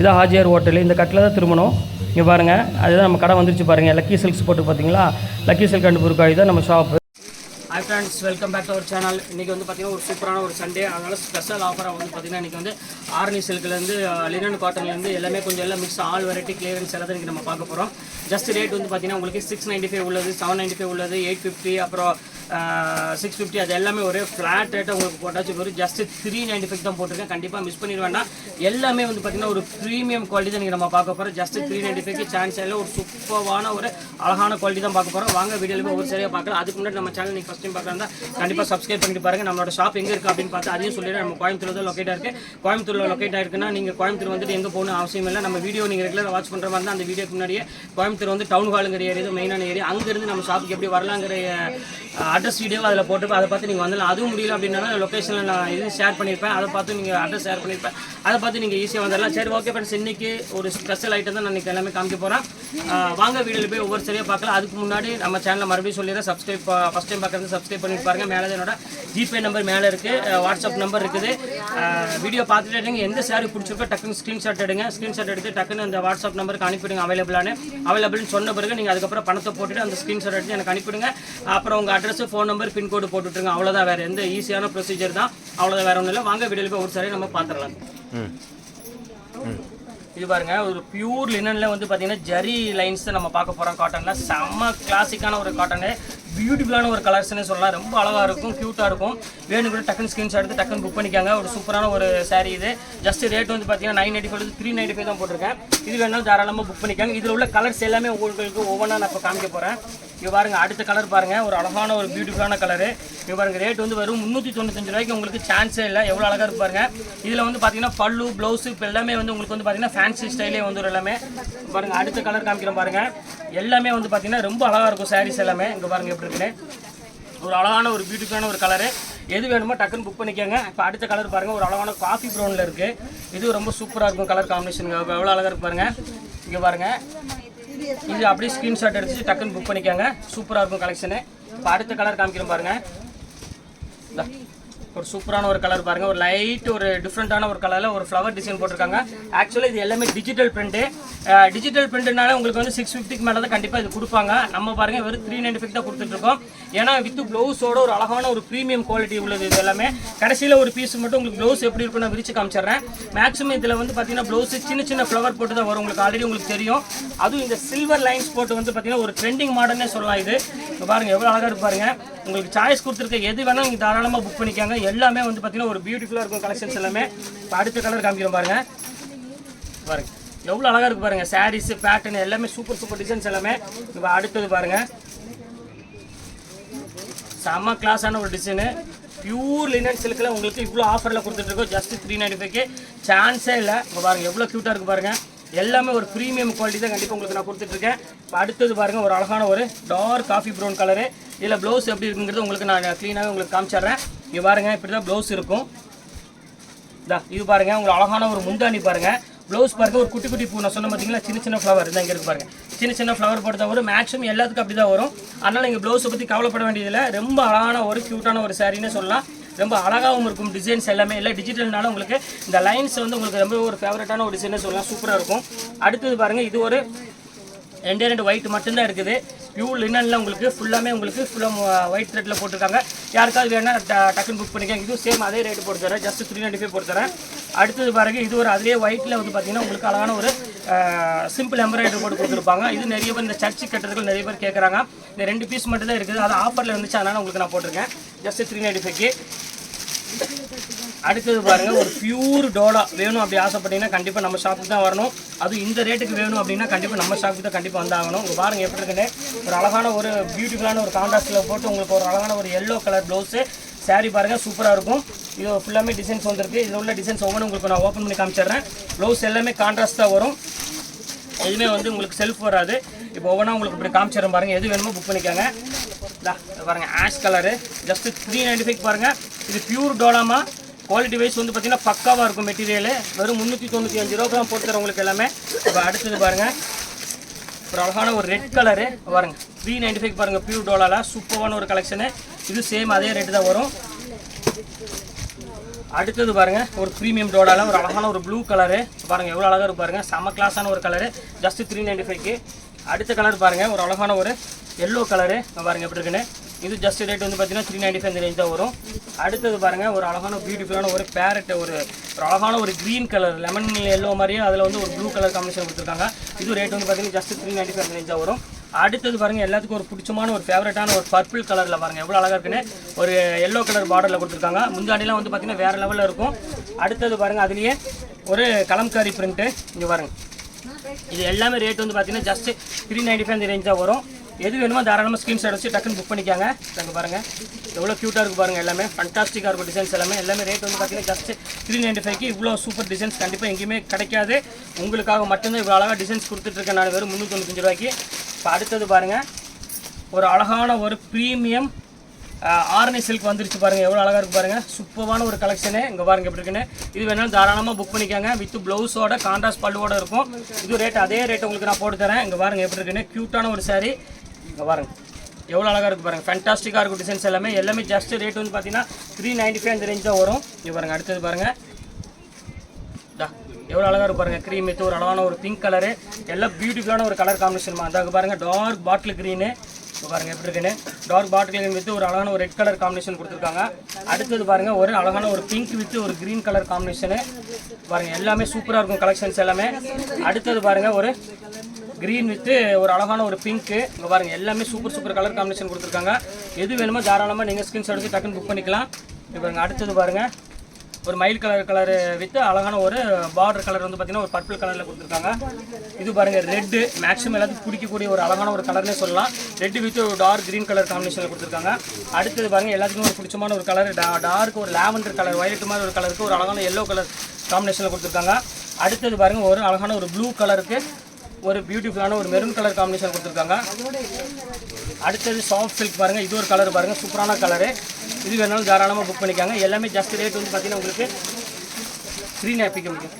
இதான் ஹாஜியார் ஹோட்டல். இந்த கட்டில் தான் திரும்பணும். இங்கே பாருங்கள் அதுதான் நம்ம கடை வந்துருச்சு பாருங்கள் லக்கி சில்க்ஸ் போட்டு பார்த்தீங்களா? லக்கி சில்க் அண்ட் புருக்காய் தான் நம்ம shop hi friends welcome back to our channel இன்றைக்கி வந்து பார்த்திங்கன்னா ஒரு சூப்பரான ஒரு சண்டே அதனால் ஸ்பெஷல் ஆஃபராக வந்து பார்த்தீங்கன்னா இன்றைக்கி வந்து ஆர்னி சில்க்லேருந்து லினன் காட்டன்லேருந்து எல்லாமே கொஞ்சம் எல்லாம் மிக்ஸ் ஆல் வெரைட்டி கிளியரன்ஸ் எல்லாத்தையும் இன்றைக்கி நம்ம பார்க்க போகிறோம் ஜஸ்ட் ரேட் வந்து பார்த்தீங்கன்னா உங்களுக்கு சிக்ஸ் நைன்ட்டி ஃபைவ் உள்ளது செவன் நைன்ட்டி ஃபைவ் உள்ளது எயிட் ஃபிஃப்டி அப்புறம் சிக்ஸ் ஃபிஃப்டி அது எல்லாமே ஒரே ஃப்ளாட் ரேட்டை உங்களுக்கு போட்டாச்சு ஒரு ஜஸ்ட் த்ரீ நைன்ட்டி ஃபைவ் தான் போட்டிருக்கேன். கண்டிப்பாக மிஸ் பண்ணிட வேண்டாம். எல்லாமே வந்து பார்த்தீங்கன்னா ஒரு ப்ரீமியம் குவாலிட்டி தான் நீங்கள் நம்ம பார்க்க போகிறோம் ஜஸ்ட் த்ரீ நைன்ட்டி ஃபைவ்க்கு சான்ஸ் இல்லை. ஒரு சூப்பரான ஒரு அழகான குவாலிட்டி தான் பார்க்க போகிறோம் வாங்க வீடியோவில் ஒரு சரியாக பார்க்கலாம். அதுக்கு முன்னாடி நம்ம சேனல் நீங்கள் ஃபஸ்ட் டைம் பார்க்குறதா கண்டிப்பாக சப்ஸ்கிரைப் பண்ணிட்டு பாருங்க. நம்மளோட ஷாப் எங்கே இருக்குது அப்படின்னு பார்த்து அதையும் சொல்லிடுறேன். நம்ம கோயம்புத்தூர் தான் லொக்கேட் இருக்குது கோயம்புத்தூரில் லொக்கேட் ஆயிருக்குன்னா நீங்கள் கோயம்புத்தூர் வந்துட்டு எங்கே போகணும் அவசியம் இல்லை. நம்ம வீடியோ நீங்கள் ரெகுலராக வாட்ச் பண்ணுற மாதிரி தான் அந்த வீடியோக்கு முன்னாடியே கோயம்புத்தூர் வந்து டவுன் ஹாலுங்கிற ஏரியா மெயினான ஏரியா அங்கேருந்து நம்ம ஷாப்புக்கு எப்படி வரலாங்கிற அட்ரஸ் வீடியோ அதில் போட்டு அதை பார்த்து நீங்கள் வந்துடலாம். அதுவும் முடியல அப்படின்னா லொக்கேஷனில் நான் இது ஷேர் பண்ணியிருப்பேன். அதை பார்த்து நீங்கள் அட்ரஸ் ஷேர் பண்ணியிருப்பேன். அதை பார்த்து நீங்கள் ஈஸியாக வந்துடலாம். சரி ஓகே ஃப்ரெண்ட்ஸ் இன்றைக்கி ஒரு ஸ்பெஷல் ஐட்டம் தான் நான் எல்லாமே காமிக்க போகிறேன் வாங்க வீடியோவில் போய் ஒவ்வொரு சரியாக பார்க்கலாம். அதுக்கு முன்னாடி நம்ம சேனலை மறுபடியும் சொல்லிடுறேன். சப்ஸ்கிரைப் ஃபஸ்ட் டைம் பார்க்குறது சப்ஸ்கிரைப் பண்ணிட்டு பாருங்கள் மேலே என்னோட ஜிபே நம்பர் மேலே இருக்குது வாட்ஸ்அப் நம்பர் இருக்குது. வீடியோ பார்த்துட்டு நீங்கள் எந்த சாரி பிடிச்சிருக்கோ டக்குன்னு ஸ்க்ரீன்ஷாட் எடுங்க. ஸ்க்ரீன்ஷாட் எடுத்து டக்குன்னு அந்த வாட்ஸ்அப் நம்பருக்கு அனுப்பிவிடுங்க. அவைலபிளானு அவைலபிள்னு சொன்ன பிறகு நீங்கள் அதுக்கப்புறம் பணத்தை போட்டுட்டு அந்த ஸ்க்ரீன்ஷாட் எடுத்து எனக்கு அனுப்பிவிடுங்க. அப்புறம் உங்கள் address phone number pin code போட்டுட்ருங்க அவ்வளோதான் வேறு எந்த ஈஸியான ப்ரொசீஜர் தான். அவ்வளோதான் வேறு ஒன்றும் இல்லை. வாங்க வீடியோவில் போய் ஒரு சாரி நம்ம பார்த்துடலாம். இது பாருங்க ஒரு பியூர் லினன்ல வந்து பாத்தீங்கன்னா ஜரி லைன்ஸ் நம்ம பார்க்க போறோம். காட்டன்ல செம்ம கிளாசிக்கான ஒரு காட்டனு பியூட்டிஃபுல்லான ஒரு கலர்ஸ்னு சொல்லலாம். ரொம்ப அழகாக இருக்கும் க்யூட்டாக இருக்கும். வேணும் கூட டக்குன்னு ஸ்கிரீன்ஷாட் எடுத்து டக்குன்னு புக் பண்ணிக்காங்க. ஒரு சூப்பரான ஒரு சாரீ இது. ஜஸ்ட் ரேட் வந்து பார்த்தீங்கன்னா nine ninety five three ninety five தான் போட்டிருக்கேன். இது வேணாலும் தாராளமாக புக் பண்ணிக்காங்க. இதில் உள்ள கலர்ஸ் எல்லாமே உங்களுக்கு ஒவ்வொன்றா நான் இப்போ காமிக்க போகிறேன் இங்க பாருங்க அடுத்த கலர் பாருங்க. ஒரு அழகான ஒரு பியூட்டிஃபுல்லான கலரு இங்க பாருங்க ரேட் வந்து வரும் முந்நூற்றி தொண்ணூத்தஞ்சு ரூபாய்க்கு உங்களுக்கு சான்ஸே இல்லை. எவ்வளோ அழகாக இருப்பாருங்க இதில் வந்து பார்த்தீங்கன்னா பல்லு ப்ளவுஸு இப்போ எல்லாமே வந்து உங்களுக்கு வந்து பார்த்தீங்கன்னா ஃபேன்சி ஸ்டைலே வந்துடும் எல்லாமே. பாருங்கள் அடுத்த கலர் காமிக்கிறோம் பாருங்கள் எல்லாமே வந்து பார்த்தீங்கன்னா ரொம்ப அழகாக இருக்கும் சாரீஸ் எல்லாமே. இங்கே பாருங்கள் எப்படி இருக்குன்னு. ஒரு அழகான ஒரு பியூட்டிஃபுல்லான ஒரு கலரு எது வேணுமோ டக்குன்னு புக் பண்ணிக்கோங்க. இப்போ அடுத்த கலர் பாருங்கள் ஒரு அழகான காஃபி ப்ரௌனில் இருக்குது இது ரொம்ப சூப்பராக இருக்கும் கலர் காம்பினேஷன் எவ்வளோ அழகாக இருக்கு பாருங்கள் இங்கே பாருங்கள் இது அப்படியே ஸ்க்ரீன்ஷாட் எடுத்து டக்குன்னு புக் பண்ணிக்கோங்க. சூப்பராக இருக்கும் கலெக்ஷனு இப்போ அடுத்த கலர் காமிக்கிறோம் பாருங்கள் ஒரு சூப்பரான ஒரு கலர் பாருங்க. ஒரு லைட் ஒரு டிஃப்ரெண்ட்டான ஒரு கலரில் ஒரு ஃப்ளவர் டிசைன் போட்டிருக்காங்க. ஆக்சுவலாக இது எல்லாமே டிஜிட்டல் பிரிண்ட்டு டிஜிட்டல் பிரிண்ட்னால உங்களுக்கு வந்து சிக்ஸ் ஃபிஃப்டிக்கு மேலே தான் கண்டிப்பாக இது கொடுப்பாங்க. நம்ம பாருங்க வெறும் த்ரீ நைன்டி ஃபைவ் தான் கொடுத்துட்ருக்கோம் ஏன்னா வித் ப்ளவுஸோட ஒரு அழகான ஒரு ப்ரீமியம் குவாலிட்டி உள்ளது இது எல்லாமே. கடைசியில் ஒரு பீஸ் மட்டும் உங்களுக்கு ப்ளவுஸ் எப்படி இருக்கும் நான் விரிச்சு காமிச்சிடுறேன். மேக்ஸிமம் இதில் வந்து பார்த்தீங்கன்னா ப்ளவுஸ் சின்ன சின்ன ஃப்ளவர் போட்டு தான் வரும். உங்களுக்கு ஆல்ரெடி உங்களுக்கு தெரியும். அதுவும் இந்த சில்வர் லைன்ஸ் போட்டு வந்து பார்த்தீங்கன்னா ஒரு ட்ரெண்டிங் மாடல்னே சொல்லலாம் இது. பாருங்கள் எவ்வளோ அழகாக இருப்பாருங்க உங்களுக்கு சாய்ஸ் கொடுத்துருக்க எது வேணால் நீங்கள் தாராளமாக புக் பண்ணிக்காங்க. எல்லாமே வந்து பார்த்தீங்கன்னா ஒரு பியூட்டிஃபுல்லாக இருக்கும் கலெக்ஷன்ஸ் எல்லாமே. இப்போ அடுத்த கலர் காமிக்கிறோம் பாருங்கள் பாருங்க. எவ்வளோ அழகாக இருக்குது பாருங்கள் சாரீஸ் பேட்டர்ன் எல்லாமே சூப்பர் சூப்பர் டிசைன்ஸ் எல்லாமே. இப்போ அடுத்தது பாருங்கள் செம்ம கிளாஸான ஒரு டிசைனு பியூர் லினன் சில்கில் உங்களுக்கு இவ்வளோ ஆஃபரில் கொடுத்துட்ருக்கோம் ஜஸ்ட் த்ரீ நைன்டி ஃபைவ்க்கு சான்ஸே இல்லை. இப்போ பாருங்கள் எவ்வளோ க்யூட்டாக இருக்குது பாருங்கள் எல்லாமே ஒரு ப்ரீமியம் குவாலிட்டி தான் கண்டிப்பாக உங்களுக்கு நான் கொடுத்துட்ருக்கேன். அடுத்தது பாருங்கள் ஒரு அழகான ஒரு டார்க் காஃபி ப்ரௌன் கலரு இதில் ப்ளவுஸ் எப்படி இருக்குங்கிறது உங்களுக்கு நான் க்ளீனாகவே உங்களுக்கு காமிச்சிடுறேன். இங்கே பாருங்கள் இப்படி தான் ப்ளவுஸ் இருக்கும். இதா இது பாருங்கள் உங்களுக்கு அழகான ஒரு முந்தாணி பாருங்கள் ப்ளவுஸ் பாருங்க ஒரு குட்டி குட்டி பூ நான் சொன்ன பார்த்தீங்களா சின்ன சின்ன ஃப்ளவர் இதான் இங்கே இருக்கு பாருங்க. சின்ன சின்ன ஃப்ளவர் போட்டு தான் வரும். மேக்ஸிமம் எல்லாத்துக்கும் அப்படி தான் வரும். அதனால் நீங்கள் ப்ளவுஸை பற்றி கவலைப்பட வேண்டியதில்லை. ரொம்ப அழகான ஒரு க்யூட்டான ஒரு சாரின்னு சொல்லலாம். ரொம்ப அழகாகவும் இருக்கும் டிசைன்ஸ் எல்லாமே. இல்லை டிஜிட்டல்னால உங்களுக்கு இந்த லைன்ஸ் வந்து உங்களுக்கு ரொம்ப ஒரு ஃபேவரட்டான ஒரு டிசைனே சொல்லலாம். சூப்பராக இருக்கும். அடுத்தது பாருங்கள் இது ஒரு ரெண்டே ரெண்டு ஒயிட் மட்டும்தான் இருக்குது. பியூ லினனில் உங்களுக்கு ஃபுல்லாமே உங்களுக்கு ஃபுல்லாக ஒயிட் த்ரெட்டில் போட்டிருக்காங்க. யாருக்காவது வேணால் ட- டக்குன்னு புக் பண்ணிக்கோங்க. இதுவும் சேம் அதே ரேட்டு போட்டு தரேன் ஜஸ்ட் த்ரீ நைன்டி ஃபைவ் போட்டு தரேன் அடுத்தது பாருங்க இது ஒரு அதே ஒயிட்டில் வந்து பார்த்தீங்கன்னா உங்களுக்கு அழகான ஒரு சிம்பிள் எம்ப்ராய்டரி போட்டு கொடுத்துருப்பாங்க. இது நிறைய பேர் இந்த சர்ச்சு கட்டுறதுக்கு நிறைய பேர் கேட்குறாங்க இந்த ரெண்டு பீஸ் மட்டும் தான் இருக்குது. அது ஆஃபரில் இருந்துச்சு அதனால் உங்களுக்கு நான் போட்டிருக்கேன். ஜஸ்ட் த்ரீ நைன்டி ஃபைவ்க்கு அடுத்தது பாருங்கள் ஒரு பியூர் டோலா வேணும் அப்படி ஆசைப்பட்டீங்கன்னா கண்டிப்பாக நம்ம ஷாப்புக்கு தான் வரணும். அதுவும் இந்த ரேட்டுக்கு வேணும் அப்படின்னா கண்டிப்பாக நம்ம ஷாப்புக்கு தான் கண்டிப்பாக வந்தாகணும். உங்கள் பாருங்கள் எப்படி இருக்குன்னு. ஒரு அழகான ஒரு பியூட்டிஃபுல்லான ஒரு கான்ட்ராஸ்டில் போட்டு உங்களுக்கு ஒரு அழகான ஒரு எல்லோ கலர் ப்ளவுஸு சாரீ பாருங்க சூப்பராக இருக்கும். இது ஃபுல்லாமே டிசைன்ஸ் வந்துருக்கு. இதில் உள்ள டிசைன்ஸ் ஒவ்வொன்றும் உங்களுக்கு நான் ஓப்பன் பண்ணி காமிச்சிடுறேன். ப்ளவுஸ் எல்லாமே கான்ட்ராஸ்ட்டாக வரும். எதுவுமே வந்து உங்களுக்கு செல்ஃப் வராது. இப்போ ஒவ்வொன்றா உங்களுக்கு இப்படி காமிச்சிடுறேன் பாருங்கள் எது வேணுமோ புக் பண்ணிக்கோங்க. பாருங்கள் பாருங்க ash colour just three ninety five பாருங்க. இது பியூர் டோலாமா. குவாலிட்டி வைஸ் வந்து பார்த்தீங்கன்னா பக்காவாக இருக்கும் மெட்டீரியல் வெறும் முந்நூற்றி தொண்ணூற்றி அஞ்சு ரூபா தான் போட்டு உங்களுக்கு எல்லாமே. இப்போ அடுத்தது பாருங்கள் ஒரு அழகான ஒரு ரெட் கலரு பாருங்க. த்ரீ நைன்டி ஃபைவ் பாருங்கள் பியூர் டோலாவில் சூப்பரான ஒரு கலெக்ஷனு இது சேம் அதே ரேட்டு தான் வரும். அடுத்தது பாருங்கள் ஒரு ப்ரீமியம் டோடால ஒரு அழகான ஒரு ப்ளூ கலரு பாருங்கள் எவ்வளோ அழகாக இருக்கு பாருங்கள் செம கிளாஸான ஒரு கலரு ஜஸ்ட்டு த்ரீ நைன்டி ஃபைவ்க்கு அடுத்த கலர் பாருங்கள் ஒரு அழகான ஒரு எல்லோ கலரு பாருங்கள் எப்படி இருக்குன்னு. இது ஜஸ்ட் ரேட் வந்து பார்த்தீங்கன்னா த்ரீ நைன்டி ஃபைவ் ரேஞ்ச் தான் வரும். அடுத்தது பாருங்கள் ஒரு அழகான பியூட்டிஃபுல்லான ஒரு பேரட் ஒரு ஒரு அழகான ஒரு க்ரீன் கலர் லெமன் எல்லோ மாதிரியே அதில் வந்து ஒரு ப்ளூ கலர் காம்பினேஷன் கொடுத்துருக்காங்க. இது ரேட் வந்து பார்த்தீங்கன்னா ஜஸ்ட் த்ரீ நைன்டி ஃபைவ் ரேஞ்சாக வரும். அடுத்தது பாருங்கள் எல்லாத்துக்கும் ஒரு பிடிச்சமான ஒரு ஃபேவரட்டான ஒரு பர்பிள் கலரில் பாருங்கள் எவ்வளோ அழகா இருக்குன்னு. ஒரு எல்லோ கலர் பார்டரில் கொடுத்துருக்காங்க. முந்தாண்டிலாம் வந்து பார்த்தீங்கன்னா வேற லெவலில் இருக்கும். அடுத்தது பாருங்கள் அதுலேயே ஒரு கலம்காரி பிரிண்ட்டு இங்கே பாருங்கள் இது எல்லாமே ரேட் வந்து பார்த்தீங்கன்னா just three ninety five range தான் வரும். எது வேணுமோ தாராளமாக ஸ்க்ரீன்ஷாட் வச்சு டக்குன்னு புக் பண்ணிக்காங்க. நாங்கள் பாருங்கள் எவ்வளோ க்யூட்டாக இருக்கு பாருங்கள் எல்லாமே. ஃபண்டாஸ்டிக்காக இருக்கும் டிசைன்ஸ் எல்லாமே. எல்லாமே ரேட் வந்து பார்த்தீங்கன்னா ஜஸ்ட் த்ரீ நைன்டி ஃபைவ்க்கு இவ்வளோ சூப்பர் டிசைன்ஸ் கண்டிப்பாக எங்கேயுமே கிடைக்காது. உங்களுக்காக மட்டும்தான் இவ்வளோ அழகாக டிசைன்ஸ் கொடுத்துட்ருக்கேன் நான் வெறும் முந்நூற்றொண்ணூத்தஞ்சு ரூபாய்க்கு. இப்போ அடுத்தது பாருங்கள் ஒரு அழகான ஒரு ப்ரீமியம் ஆரணி சில்க் வந்துருச்சு பாருங்கள் எவ்வளோ அழகாக இருக்கு பாருங்கள் சூப்பரான ஒரு கலெக்ஷனு இங்கே பாருங்க எப்படி இருக்குன்னு. இது வேணாலும் தாராளமாக புக் பண்ணிக்கோங்க. வித் ப்ளவுஸோட கான்ட்ராஸ்ட் பல்லுவோட இருக்கும். இது ரேட் அதே ரேட் உங்களுக்கு நான் போட்டு தரேன். இங்கே பாருங்கள் எப்படி இருக்குன்னு. க்யூட்டான ஒரு saree. இங்கே பாருங்கள் எவ்வளோ அழகாக இருக்கு பாருங்கள் ஃபேன்டாஸ்டிக்காக இருக்கும் டிசைன்ஸ் எல்லாமே. எல்லாமே ஜஸ்ட் ரேட் வந்து பார்த்தீங்கன்னா த்ரீ நைன்ட்டி ஃபைவ் அந்த ரேஞ்ச் தான் வரும். இங்கே பாருங்கள் அடுத்தது பாருங்கள் எவ்வளோ அழகாக இருக்கும் பாருங்க. க்ரீம் வித்து ஒரு அழகான ஒரு பிங்க் கலரு எல்லாம் பியூட்டிஃபுல்லான ஒரு கலர் காம்பினேஷன் அதாக பாருங்கள் டார்க் பாட்டில் க்ரீனு பாருங்கள் எப்படி இருக்குன்னு? டார்க் பாட்டில் வித்து ஒரு அழகான ஒரு ரெட் கலர் காம்பினேஷன் கொடுத்துருக்காங்க. அடுத்தது பாருங்கள் ஒரு அழகான ஒரு பிங்க் வித்து ஒரு க்ரீன் கலர் காம்பினேஷனு பாருங்கள் எல்லாமே சூப்பராக இருக்கும் கலெக்ஷன்ஸ் எல்லாமே. அடுத்தது பாருங்கள் ஒரு க்ரீன் வித்து ஒரு அழகான ஒரு பிங்க்கு இங்கே பாருங்கள் எல்லாமே சூப்பர் சூப்பர் கலர் காம்பினேஷன் கொடுத்துருக்காங்க. எது வேணுமோ தாராளமாக நீங்கள் ஸ்கிரீன்ஷாட் எடுத்து டக்குன்னு புக் பண்ணிக்கலாம். இப்போ பாருங்கள் அடுத்தது பாருங்கள் ஒரு மயில் கலர் கலர் வித்து அழகான ஒரு பார்டர் கலர் வந்து பார்த்தீங்கன்னா ஒரு பர்பிள் கலரில் கொடுத்துருக்காங்க. இது பாருங்க ரெட்டு மேக்ஸிமம் எல்லாத்துக்கும் பிடிக்கக்கூடிய ஒரு அழகான ஒரு கலர்னே சொல்லலாம். ரெட் வித் ஒரு டார்க் கிரீன் கலர் காம்பினேஷனில் கொடுத்துருக்காங்க. அடுத்தது பாருங்கள் எல்லாத்துக்கும் ஒரு பிடிச்சமான ஒரு கலர் டார்க் ஒரு லாவெண்டர் கலர் வயலட் மாதிரி ஒரு கலருக்கு ஒரு அழகான எல்லோ கலர் காம்பினேஷனில் கொடுத்துருக்காங்க. அடுத்தது பாருங்கள் ஒரு அழகான ஒரு ப்ளூ கலருக்கு ஒரு பியூட்டிஃபுல்லான ஒரு மெரூன் கலர் காம்பினேஷன் கொடுத்துருக்காங்க. அடுத்தது சாஃப்ட் சில்க் பாருங்கள் இது ஒரு கலர் பாருங்க சூப்பரான கலரு இது வேணாலும் தாராளமாக புக் பண்ணிக்காங்க. எல்லாமே ஜஸ்ட் ரேட் வந்து பார்த்தீங்கன்னா உங்களுக்கு த்ரீ நாப்பிக்க முடியும்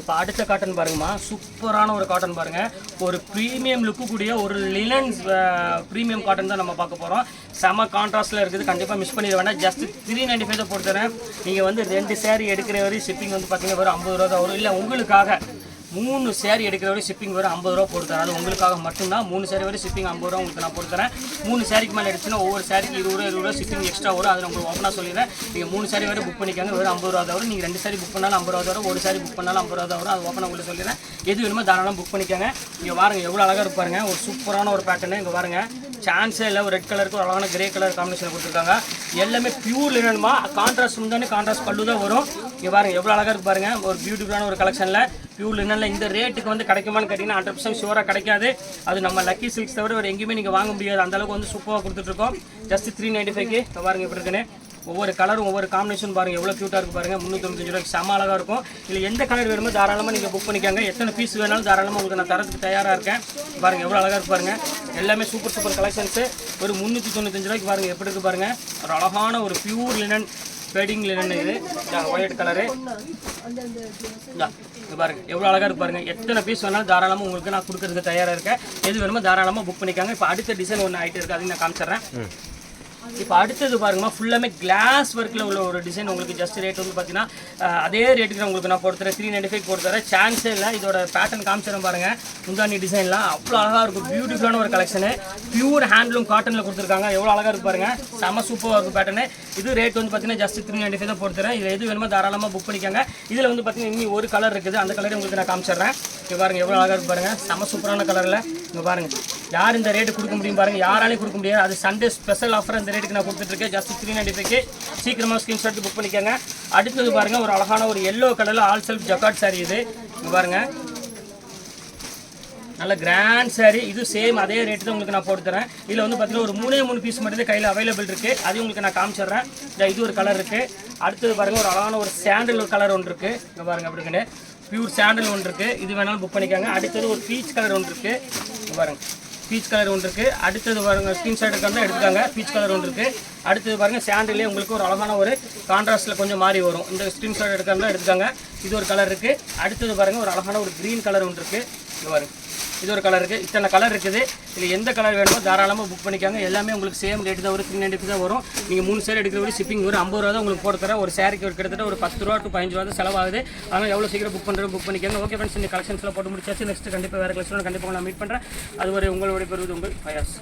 இப்போ அடுத்த காட்டன் பாருங்கம்மா. சூப்பரான ஒரு காட்டன் பாருங்க. ஒரு ப்ரீமியம் லுக்கு கூடிய ஒரு லினன் ப்ரீமியம் காட்டன் தான் நம்ம பார்க்க போகிறோம் செம கான்ட்ராஸ்டில் இருக்குது. கண்டிப்பாக மிஸ் பண்ணிட வேண்டாம். ஜஸ்ட் த்ரீ நைன்டி ஃபைவ் தான் போட்டு தரேன். நீங்கள் வந்து ரெண்டு சேரீ எடுக்கிற வரையும் ஷிப்பிங் வந்து பார்த்தீங்கன்னா வெறும் ஐம்பது ரூபா தான் வரும். இல்லை உங்களுக்காக மூணு சேரீ எடுக்கிற வரை ஷிப்பிங் வரும் ஐம்பது ரூபா போட்டு தரேன். அது உங்களுக்காக மட்டும்தான். மூணு சேரீ வரை ஷிப்பிங் ஐம்பது ரூபா உங்களுக்கு நான் போட்டு தரேன். மூணு சேரீக்கு மேலே எடுத்துன்னா ஒவ்வொரு சேரீக்கு இருபது ரூபா இருபது ரூபா ஷிப்பிங் எக்ஸ்ட்ரா வரும். அதை உங்களுக்கு ஓப்பனாக சொல்லிடுறேன். நீங்கள் மூணு சேரீ வரை புக் பண்ணிக்காங்க. வெறும் ஐம்பது ரூபா தான் வரும். நீங்கள் ரெண்டு சேரீ புக் பண்ணாலும் ஐம்பது ரூபா வரும். ஒரு சேரீ புக் பண்ணாலும் ஐம்பது ரூபா வரும். அது ஓப்பனாக உங்களுக்கு சொல்லிடுறேன். எது வேணுமோ தாராளம் புக் பண்ணிக்கோங்க. இங்கே பாருங்க எவ்வளோ அழகாக இருப்பாருங்க ஒரு சூப்பரான ஒரு பேட்டர்னு இங்கே பாருங்க. சான்ஸே இல்லை. ஒரு ரெட் கலருக்கு ஒரு அழகான கிரே கலர் காம்பினேஷன் கொடுத்துருக்காங்க. எல்லாமே பியூர் லினன்மா கான்ட்ராஸ்ட் முந்தானே கான்ட்ராஸ்ட் பல்லு தான் வரும். இங்கே பாருங்க எவ்வளோ அழகாக இருக்கு பாருங்க. ஒரு பியூட்டிஃபுல்லான ஒரு கலெக்ஷனில் பியூர் லினனில் இந்த ரேட்டுக்கு வந்து கிடைக்குமான்னு கேட்டிங்கன்னா ஹண்ட்ரட் பர்சன்ட் ஷுவராக கிடைக்காது. அது நம்ம லக்கி சில்க்ஸ் தவிர வேறு எங்கேயுமே நீங்கள் வாங்க முடியாது. அந்த அளவுக்கு வந்து சூப்பராக கொடுத்துட்ருக்கோம் ஜஸ்ட் த்ரீ நைன்ட்டி ஃபைவ்க்கு பாருங்க எப்படி இருக்குன்னு. ஒவ்வொரு கலரும் ஒவ்வொரு காம்பினேஷன் பாருங்க எவ்வளோ க்யூட்டாக இருக்கு பாருங்க. முந்நூற்றஞ்சு ரூபாய்க்கு செம்ம அழகாக இருக்கும். இல்லை எந்த கலர் வேணுமோ தாராளமாக நீங்கள் புக் பண்ணிக்காங்க. எத்தனை பீஸ் வேணாலும் தாராளமாக உங்களுக்கு நான் தரத்துக்கு தயாராக இருக்கேன். பாருங்கள் எவ்வளோ அழகாக இருக்கு பாருங்கள் எல்லாமே சூப்பர் சூப்பர் கலெக்ஷன்ஸு ஒரு முந்நூற்றி தொண்ணூத்தஞ்சு ரூபாய்க்கு பாருங்கள் எப்படி இருக்கு பாருங்கள் ஒரு அழகான ஒரு பியூர் லினன் ஃபேடிங் என்னென்ன இது? ஒயிட் கலரு இது பாருங்க எவ்வளோ அழகாக இருக்கு பாருங்கள் எத்தனை பீஸ் வேணாலும் தாராளமாக உங்களுக்கு நான் கொடுக்கறதுக்கு தயாராக இருக்கேன். எது வேணுமோ தாராளமாக புக் பண்ணிக்காங்க. இப்போ அடுத்த டிசைன் ஒன்று ஆகிட்டு இருக்கு. அதையும் நான் காமிச்சிட்றேன். இப்போ அடுத்தது பாருங்கம்மா ஃபுல்லாமே கிளாஸ் ஒர்க்கில் உள்ள ஒரு டிசைன் உங்களுக்கு ஜஸ்ட் ரேட் வந்து பார்த்தீங்கன்னா அதே ரேட்டுக்கு நான் உங்களுக்கு நான் போட்டுறேன் த்ரீ நைன்டி ஃபைவ் போட்டுறேன் சான்ஸே இல்லை இதோட பேட்டர்ன் காமிச்சிடும் பாருங்கள் முந்தானி டிசைன்லாம் அவ்வளோ அழகாக இருக்கும். பியூட்டிஃபுல்லான ஒரு கலெக்ஷனு பியூர் ஹேண்ட்லூம் காட்டனில் கொடுத்துருக்காங்க. எவ்வளோ அழகாக இருக்கு பாருங்கள் செம சூப்பராக இருக்கும் பேட்டர்னு இது ரேட் வந்து பார்த்தீங்கன்னா ஜஸ்ட் த்ரீ நைன்டி ஃபைவ் தான் போட்டுறேன் இதில் எது வேணுமோ தாராளமாக புக் பண்ணிக்கோங்க. இதில் வந்து பார்த்தீங்கன்னா இன்னும் ஒரு கலர் இருக்குது. அந்த கலரை உங்களுக்கு நான் காமிச்சிடுறேன். இங்கே பாருங்கள் எவ்வளோ அழகாக இருக்கு பாருங்கள் செம சூப்பரான கலரில் இங்கே பாருங்கள் யார் இந்த ரேட்டு கொடுக்க முடியும் பாருங்க. யாராலையும் கொடுக்க முடியாது. அது சண்டே ஸ்பெஷல் ஆஃபர் இந்த ரேட்டுக்கு நான் கொடுத்துட்ருக்கேன். ஜஸ்ட் த்ரீ நைன்டி ஃபைவ்க்கு சீக்கிரமாக ஸ்க்ரீன்ஷாட் புக் பண்ணிக்கோங்க. அடுத்தது பாருங்கள் ஒரு அழகான ஒரு எல்லோ கலரில் ஆல் செல்ஃப் ஜக்காட் சாரி இது. பாருங்கள் பாருங்க. நல்ல கிராண்ட் சாரி இது சேம் அதே ரேட்டு தான் உங்களுக்கு நான் போட்டு தரேன் இதில் வந்து பார்த்தீங்கன்னா ஒரு மூணே மூணு பீஸ் மட்டும் கையில் அவைலபிள் இருக்குது அதையும் உங்களுக்கு நான் காமிச்சிடுறேன். இந்த இது ஒரு கலர் இருக்குது அடுத்தது பாருங்கள் ஒரு அழகான ஒரு சாண்டில் ஒரு கலர் ஒன்று இருக்குது இங்கே பாருங்கள் அப்படிங்கன்னு பியூர் சாண்டில் ஒன்று இருக்குது இது வேணாலும் புக் பண்ணிக்கோங்க. அடுத்தது ஒரு பீச் கலர் ஒன்று இருக்குது பாருங்கள் பீச் கலர் ஒன்று இருக்குது அடுத்தது பாருங்கள் ஸ்க்ரீன்ஷாட் எடுக்காம எடுத்துக்காங்க பீச் கலர் ஒன்று இருக்குது அடுத்தது பாருங்கள் சாண்டிலே உங்களுக்கு ஒரு அழகான ஒரு கான்ட்ராஸ்ட்டில் கொஞ்சம் மாறி வரும். இந்த ஸ்க்ரீன்ஷாட் எடுக்காம எடுத்துக்காங்க இது ஒரு கலர் இருக்குது அடுத்தது பாருங்கள் ஒரு அழகான ஒரு க்ரீன் கலர் ஒன்று இருக்குது இது பாருங்கள் இது ஒரு கலர் இருக்குது இத்தனை கலர் இருக்குது. இதில் எந்த கலர் வேணுமோ தாராளமாக புக் பண்ணிக்காங்க. எல்லாமே உங்களுக்கு சேம் ரேட்டு தான் வரும். த்ரீ நைன்ட்டி தான் வரும். நீங்கள் மூணு சேர் எடுக்கிற வரைக்கும் ஷிப்பிங் வரும் ஐம்பது ரூபா தான் உங்களுக்கு போட்டு தரேன். ஒரு சேரீக்கு ஒரு கிட்டத்தட்ட ஒரு பத்து ரூபா டு பதினஞ்சு ரூபா தான் செலவாகுது. அதனால் எவ்வளோ சீக்கிரம் புக் பண்ணுறது புக் பண்ணிக்கோங்க. ஓகே ஃப்ரெண்ட்ஸ் இந்த கலெக்ஷன்ஸ்லாம் போட்டு முடிச்சாச்சு. நெக்ஸ்ட் கண்டிப்பாக வேறு கலெக்ஷன் கண்டிப்பாக நான் மீட் பண்ணுறேன் அது வரை உங்களுடைய பெறுவது உங்கள் ஃபயர்ஸ்